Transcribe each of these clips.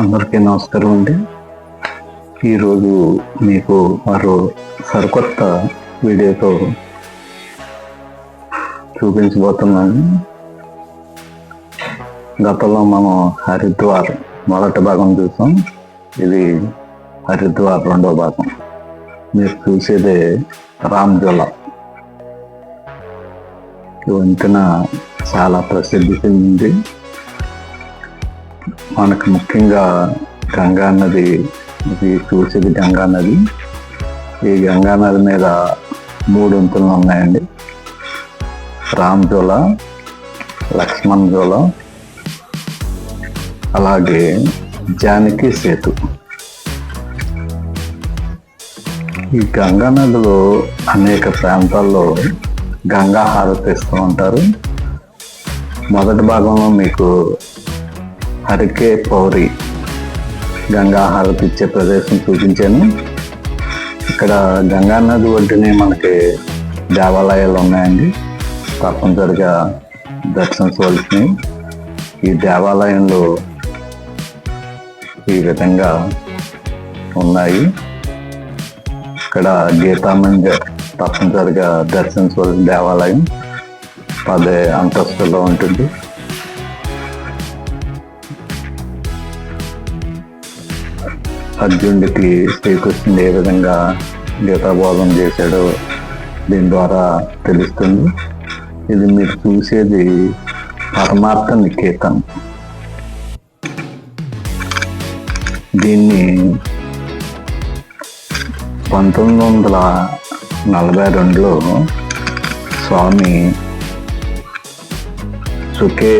అందరికీ నమస్కారం అండి. ఈరోజు మీకు మరో సరికొత్త వీడియోతో చూపించబోతున్నాను. గతంలో మనం హరిద్వార్ మొదటి భాగం చూసాం. ఇది హరిద్వార్ రెండో భాగం. మీరు చూసేదే రామ్జోలా. ఈ వంతెన చాలా ప్రసిద్ధి చెందింది. మనకు ముఖ్యంగా గంగా నది ఇది చూసేది గంగా నది. ఈ గంగా నది మీద మూడు వంతులు ఉన్నాయండి. రామ్ జోల లక్ష్మణ్ జోల అలాగే జానకి సేతు. ఈ గంగా నదిలో అనేక ప్రాంతాల్లో గంగా హారతి ఇస్తూ ఉంటారు. మొదటి భాగంలో మీకు హరికే పౌరి గంగా ఇచ్చే ప్రదేశం చూపించాను. ఇక్కడ గంగా నది ఒడ్డునే మనకి దేవాలయాలు ఉన్నాయండి. తప్పనిసరిగా దర్శించవలసినవి ఈ దేవాలయంలో ఈ విధంగా ఉన్నాయి. ఇక్కడ గీతామందిర్ తప్పనిసరిగా దర్శించవలసిన దేవాలయం పదే అంతస్తులో ఉంటుంది. అర్జునుడికి శ్రీకృష్ణుడు ఏ విధంగా గీతాబోధం చేశాడో దీని ద్వారా తెలుస్తుంది. ఇది మీరు చూసేది పరమార్థ నికేతన్. దీన్ని పంతొమ్మిది వందల నలభై రెండులో స్వామి సుకే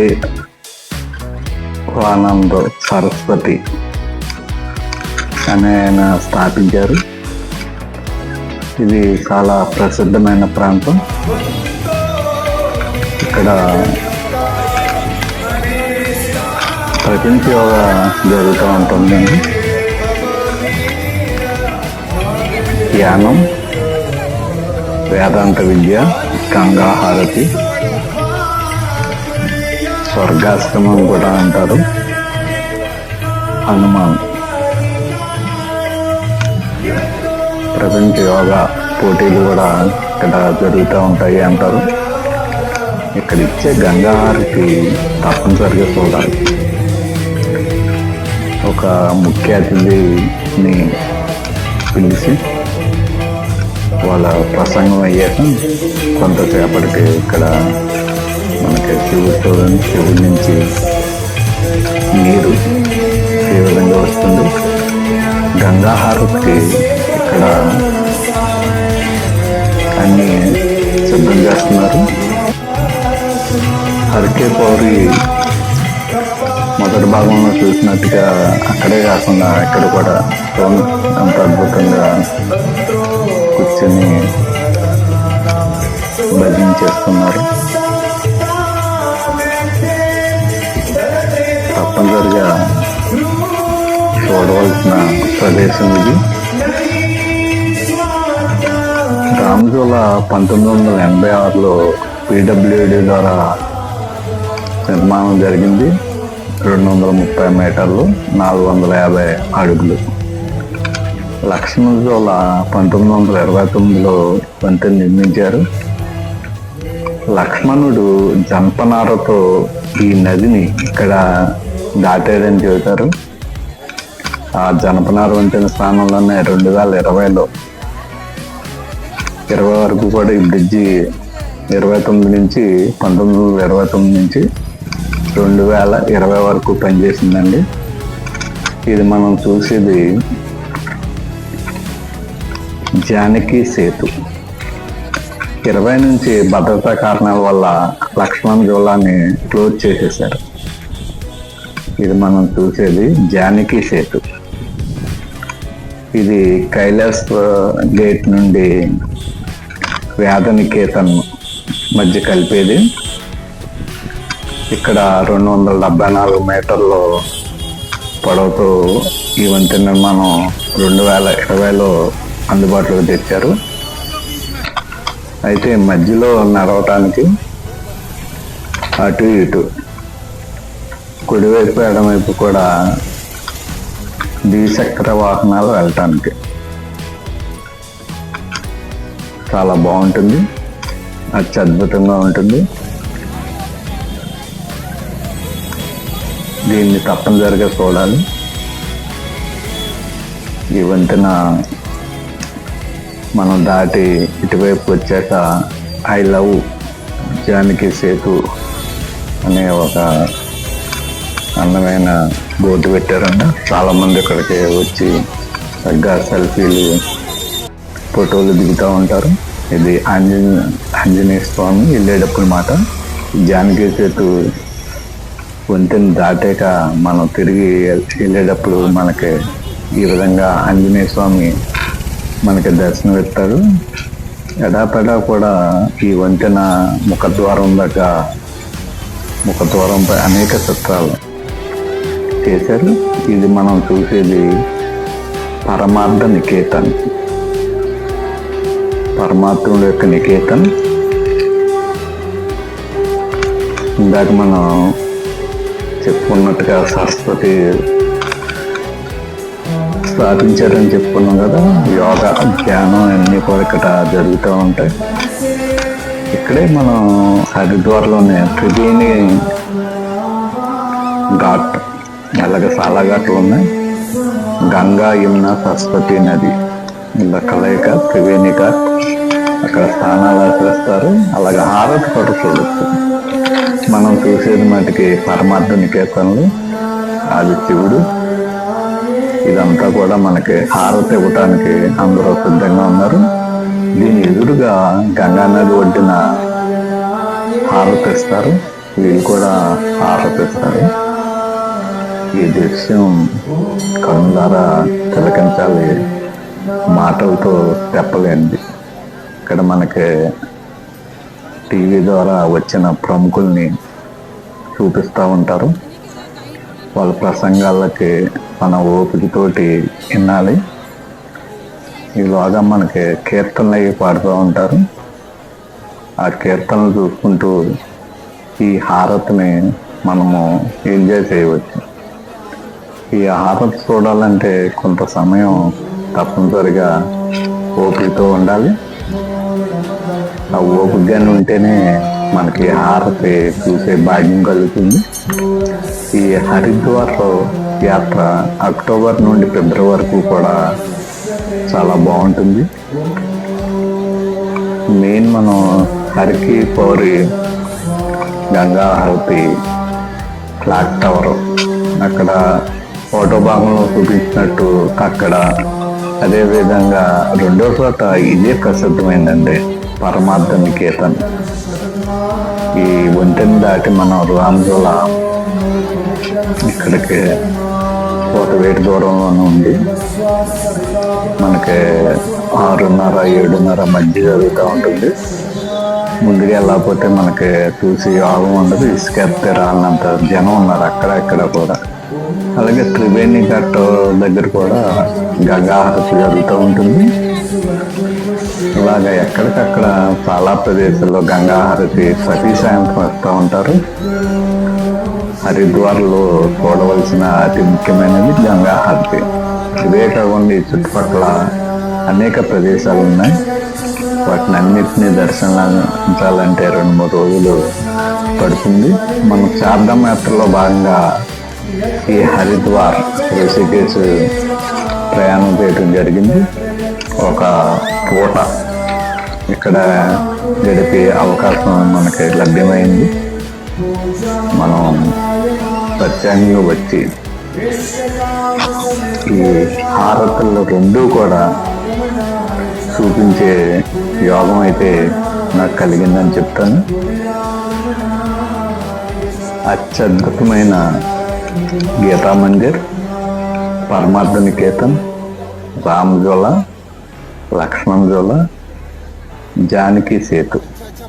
ఆనంద సరస్వతి అని ఆయన స్థాపించారు. ఇది చాలా ప్రసిద్ధమైన ప్రాంతం. ఇక్కడ ప్రపంచ యోగా జరుగుతూ ఉంటుందండి ధ్యానం వేదాంత విద్య గంగాహారతి స్వర్గాశ్రమం కూడా అంటారు. హనుమాన్. ప్రపంచ యోగా పోటీలు కూడా ఇక్కడ జరుగుతూ ఉంటాయి అంటారు. ఇక్కడ ఇచ్చే గంగా తప్పనిసరిగా చూడాలి. ఒక ముఖ్య అతిథిని పిలిచి వాళ్ళ ప్రసంగం అయ్యాక కొంతసేపటికి ఇక్కడ మనకి శివుడితో శివుడి నుంచి నీరు ఏ విధంగా వస్తుంది. గంగా హారతికి ఇక్కడ అన్ని సిద్ధం చేస్తున్నారు. హరికే పౌరి మొదటి భాగంలో చూసినట్టుగా అక్కడే కాకుండా ఇక్కడ కూడా చూడండి అంత అద్భుతంగా కూర్చొని భజన చేస్తున్నారు. తప్పనిసరిగా చూడవలసిన ప్రదేశం ఇది. రామ్జోలా పంతొమ్మిది వందల ఎనభై ఆరులో పీడబ్ల్యూడి ద్వారా నిర్మాణం జరిగింది. రెండు వందల ముప్పై మీటర్లు నాలుగు వందల యాభై అడుగులు. లక్ష్మణజోల పంతొమ్మిది వందల ఇరవై తొమ్మిదిలో వంతెన నిర్మించారు. లక్ష్మణుడు జంపనారతో ఈ నదిని ఇక్కడ దాటాడని చెబుతారు. ఆ జనపనార వంటిన స్థానంలోనే రెండు వేల ఇరవైలో ఇరవై వరకు కూడా ఈ బ్రిడ్జి ఇరవై తొమ్మిది నుంచి పంతొమ్మిది వందల ఇరవై తొమ్మిది నుంచి రెండు వేల ఇరవై వరకు పనిచేసిందండి. ఇది మనం చూసేది జానకి సేతు. ఇరవై నుంచి భద్రతా కారణాల వల్ల లక్ష్మణ్ జోలాని క్లోజ్ చేసేసారు ఇది మనం చూసేది జానకి సేతు. ఇది కైలాస్ గేట్ నుండి వ్యాధనికేతన్ మధ్య కలిపేది. ఇక్కడ రెండు వందల డెబ్బై నాలుగు మీటర్లు పొడవుతో ఈ వంతెన నిర్మాణం రెండు వేల ఇరవైలో అందుబాటులోకి తెచ్చారు. అయితే మధ్యలో నడవటానికి అటు ఇటు కుడివైపు ఎడమవైపు కూడా ద్విచక్ర వాహనాలు వెళ్ళటానికి. చాలా బాగుంటుంది. అత్యద్భుతంగా ఉంటుంది. దీన్ని తప్పనిసరిగా చూడాలి. ఈ వంతెన మనం దాటి ఇటువైపు వచ్చాక ఐ లవ్ జానకి సేతు అనే ఒక అందమైన బోర్డు పెట్టారంట చాలా మంది ఇక్కడికి వచ్చి సరిగ్గా సెల్ఫీలు ఫోటోలు దిగుతూ ఉంటారు. ఇది ఆంజనే ఆంజనేయ స్వామి వెళ్ళేటప్పుడు మాట జానకి సేతు వంతెన దాటాక మనం తిరిగి వెళ్ళేటప్పుడు మనకి ఈ విధంగా ఆంజనేయ స్వామి మనకి దర్శనం ఇస్తారు. ఎడాపెడా కూడా ఈ వంతెన ముఖద్వారం దగ్గర ముఖద్వారంపై అనేక చిత్రాలు చేశారు. ఇది మనం చూసేది పరమార్థ నికేతన్. పరమాత్ముడు యొక్క నికేతన్. ఇందాక మనం చెప్పుకున్నట్టుగా సరస్వతి స్థాపించారని చెప్పుకున్నాం కదా యోగా ధ్యానం అన్నీ కూడా ఇక్కడ జరుగుతూ ఉంటాయి. ఇక్కడే మనం హరిద్వార్లోనే త్రివేణి ఘాట్ అలాగే సాలాఘాట్లు ఉన్నాయి. గంగా యమున సరస్వతి నది. ఇలా కలయిక త్రివేణిక అక్కడ స్థానాలు ఆచరిస్తారు అలాగే హారతి కూడా చూడొచ్చు. మనం చూసేది మటుకి పరమార్థ నికేతనలు ఆది శివుడు ఇదంతా కూడా మనకి హారతి ఇవ్వటానికి అందరూ సిద్ధంగా ఉన్నారు. దీని ఎదురుగా గంగా నది హారతిస్తారు వీళ్ళు కూడా హారతి ఈ దృశ్యం కనులారా తిలకించాలి. మాటలతో చెప్పలేండి ఇక్కడ మనకి టీవీ ద్వారా వచ్చిన ప్రముఖుల్ని చూపిస్తూ ఉంటారు. వాళ్ళ ప్రసంగాలకి మన ఓపికతోటి వినాలి. ఈలోగా మనకి కీర్తనలు అవి పాడుతూ ఉంటారు. ఆ కీర్తనలు చూసుకుంటూ ఈ హారతిని మనము ఎంజాయ్ చేయవచ్చు. ఈ హారతి చూడాలంటే కొంత సమయం తప్పనిసరిగా ఓపికతో ఉండాలి. ఆ ఓపికగానే ఉంటేనే మనకి హారతి చూసే భాగ్యం కలుగుతుంది. ఈ హరిద్వార్ యాత్ర అక్టోబర్ నుండి ఫిబ్రవరి వరకు కూడా చాలా బాగుంటుంది. మెయిన్ మనం హరికి పౌరి గంగా హారతి క్లాక్ టవర్ అక్కడ ఫోటో భాగంలో చూపించినట్టు అక్కడ అదేవిధంగా రెండో చోట ఇదే ప్రసిద్ధమైందండి పరమార్థ నికేతన్ ఈ వంతెన దాటి మనం రామ్జోల ఇక్కడికి ఒక వేటి దూరంలోనే ఉంది. మనకి ఆరున్నర ఏడున్నర మధ్య జరుగుతూ ఉంటుంది. ముందుగా వెళ్ళకపోతే మనకి చూసి ఆగం ఉండదు. ఇసుకెత్తే రాలినంత జనం ఉన్నారు అక్కడ ఇక్కడ కూడా. అలాగే త్రివేణి ఘట్ దగ్గర కూడా గంగాహారతి జరుగుతూ ఉంటుంది. అలాగే ఎక్కడికక్కడ చాలా ప్రదేశాల్లో గంగాహారతి ప్రతి సాయంత్రం వస్తూ ఉంటారు. హరిద్వార్లో చూడవలసిన అతి ముఖ్యమైనది గంగాహారతి ఇదే కాకుండా ఈ చుట్టుపక్కల అనేక ప్రదేశాలు ఉన్నాయి. వాటిని అన్నిటినీ దర్శనించాలంటే రెండు మూడు రోజులు పడుతుంది. మనం చార్ధామ్ యాత్రలో భాగంగా ఈ హరిద్వార్ ఋషికేశ్ ప్రయాణం చేయడం జరిగింది. ఒక పూట ఇక్కడ గడిపే అవకాశం మనకి లభ్యమైంది. మనం ప్రత్యేకంగా వచ్చి ఈ హారతులు రెండూ కూడా చూపించే యోగం అయితే నాకు కలిగిందని చెప్తాను. అత్యద్భుతమైన గీతా మందిర్ పరమార్థ నికేతన్ రామ్ జోల లక్ష్మణ్ జానకి సేతు.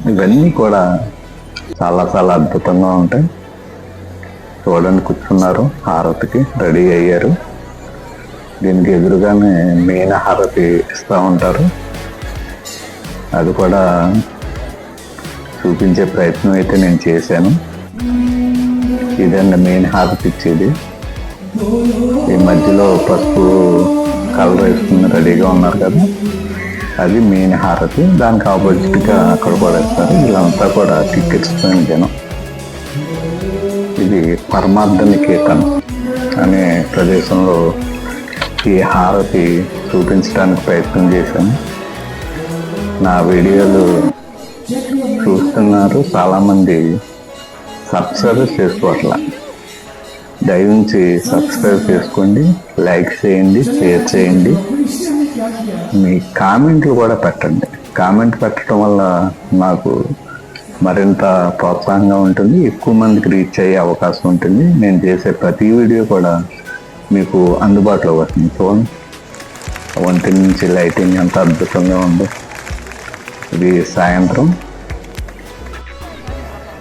ఇవన్నీ కూడా చాలా చాలా అద్భుతంగా ఉంటాయి. చూడండి కూర్చున్నారు. హారతికి రెడీ అయ్యారు. దీనికి ఎదురుగానే మెయిన్ హారతి ఇస్తూ ఉంటారు. అది కూడా చూపించే ప్రయత్నం అయితే నేను చేశాను. ఇదండి మెయిన్ హారతి ఇచ్చేది. ఈ మధ్యలో పసుపు కలర్ వేసుకుని రెడీగా ఉన్నారు కదా. అది మెయిన్ హారతి దానికి ఆపోజిట్గా అక్కడ కూడా ఇస్తారు వీళ్ళంతా కూడా టికెట్స్ జనం ఇది పరమార్థ నికేతన్ అనే ప్రదేశంలో ఈ హారతి చూపించడానికి ప్రయత్నం చేశాను. నా వీడియోలు చూస్తున్నారు చాలామంది. సబ్స్క్రైబ్ చేసుకోవట్లా. దయవుంచి సబ్స్క్రైబ్ చేసుకోండి లైక్ చేయండి షేర్ చేయండి. మీ కామెంట్లు కూడా పెట్టండి. కామెంట్ పెట్టడం వల్ల నాకు మరింత ప్రోత్సాహంగా ఉంటుంది ఎక్కువ మందికి రీచ్ అయ్యే అవకాశం ఉంటుంది. నేను చేసే ప్రతి వీడియో కూడా మీకు అందుబాటులో వస్తుంది. చూడండి ఒంటి నుంచి లైటింగ్ ఎంత అద్భుతంగా ఉంది. ఇది సాయంత్రం.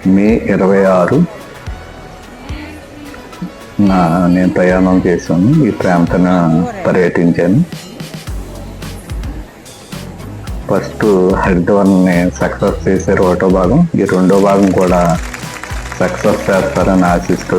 మే ఇరవై ఆరు నా నేను ప్రయాణం చేశాను ఈ ప్రాంతాన్ని పర్యటించాను. ఫస్ట్ హరిద్వార్ని సక్సెస్ చేశారు ఒకటో భాగం ఈ రెండో భాగం కూడా సక్సెస్ చేస్తారని ఆశిస్తూ